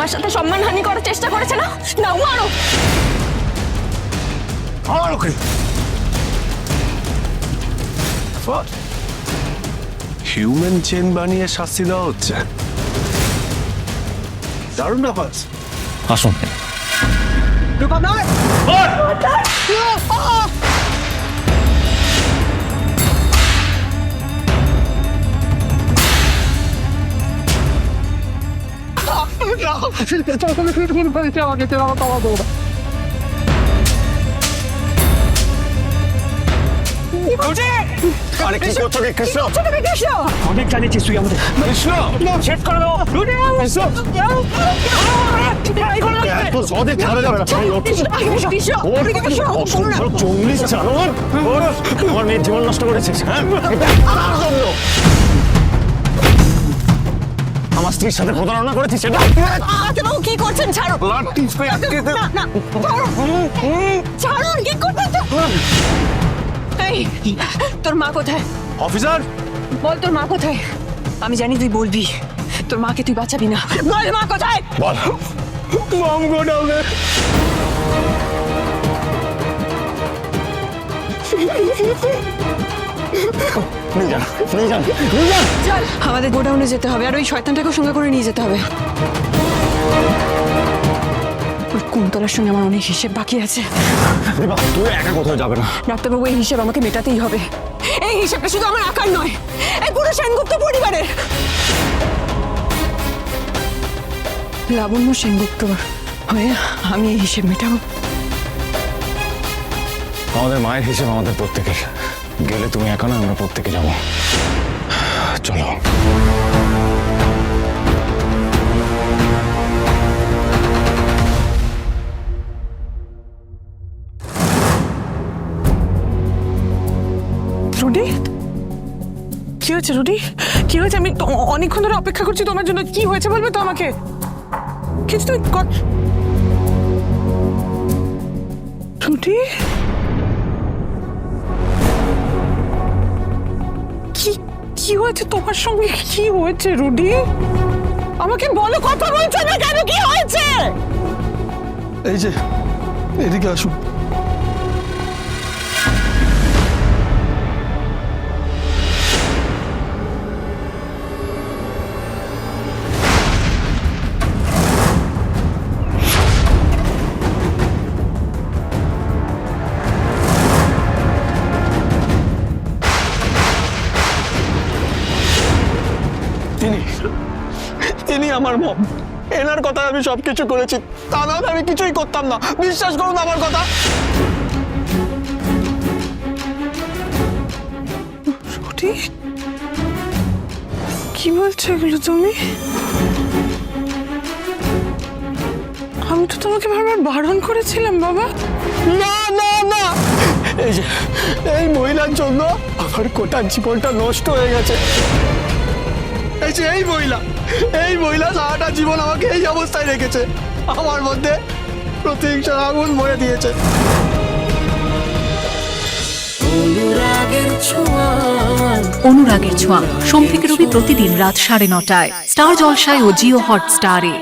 তোমার সাথে সম্মানহানি করার চেষ্টা করেছে না? না মারো। আমার ওকে হিউম্যান চেন বানিয়ে শাস্তি দেওয়া হচ্ছে। দারুণ ব্যাপার। আসুন। আরে কি করছ কি কৃষ্ণ অনেক জানিয়েছিস তুই আমাদের কৃষ্ণ শেষ করে দাও এত সহজে ছাড়া যাবে না চল্লিশ জানোয়ার আমার মেয়ের জীবন নষ্ট করেছিস হ্যাঁ? আমার স্ত্রীর সাথে প্রতারণা করেছিস সেটা বাবু কি করছেন? ছাড়ো। ব্লাড টিস্পে আটকে না না ছাড়ুন ছাড়ুন কি করছেন? এই তোর মা কোথায়? অফিসার বল তোর মা কোথায়? আমি জানি তুই বলবি। তোর মাকে তুই বাঁচাবি না। বল মা কোথায়? বল। মম গোডাউনে নিয়ে যান নিয়ে যান নিয়ে যান। চল আমাদের গোডাউনে যেতে হবে আর ওই শয়তানটাকে সঙ্গে করে নিয়ে যেতে হবে। ওই কুন্তলার সঙ্গে আমার অনেক হিসেব বাকি আছে। দেবা তুই একা কোথাও যাবে না। ডাক্তারবাবু এই হিসেব আমাকে মেটাতেই হবে। এই হিসেবটা শুধু আমার একার নয় এই পুরো সেনগুপ্ত পরিবারের। লাবণ্য সেনগুপ্ত হয়ে আমি এই হিসেব মেটাবো। আমাদের মায়ের হিসেব আমাদের প্রত্যেকের। গেলে তুমি একা না আমরা প্রত্যেকে যাব। চলো। রুডি? কি হয়েছে রুডি? কি হয়েছে? আমি অনেকক্ষণ ধরে অপেক্ষা করছি তোমার জন্য। কি হয়েছে বলবে তো আমাকে? কিছু তুমি? রুডি? কি হয়েছে তোমার সঙ্গে? কি হয়েছে, রুডি? আমাকে বলো কথা বলছো না কেন? কি হয়েছে? এই যে, এদিকে আসুন। তিনি তিনি আমার মম। এনার কথা আমি সবকিছু করেছি। তা না আমি কিছুই করতাম না। বিশ্বাস করুন আমার কথা। কি বলছো এগুলো তুমি? আমি তো তোমাকে বারবার বারণ করেছিলাম বাবা। না না না। এই যে এই মহিলার জন্য আমার গোটা জীবনটা নষ্ট হয়ে গেছে। এই যে এই মহিলা এই মহিলা সারাটা জীবন আমাকে এই অবস্থায় রেখেছে। আমার মধ্যে প্রতিহিংসার আগুন ভরে দিয়েছে। অনুরাগের ছোঁয়া। সোম থেকে রবি প্রতিদিন রাত সাড়ে নটায়। স্টার জলসায় ও জিও হটস্টারে।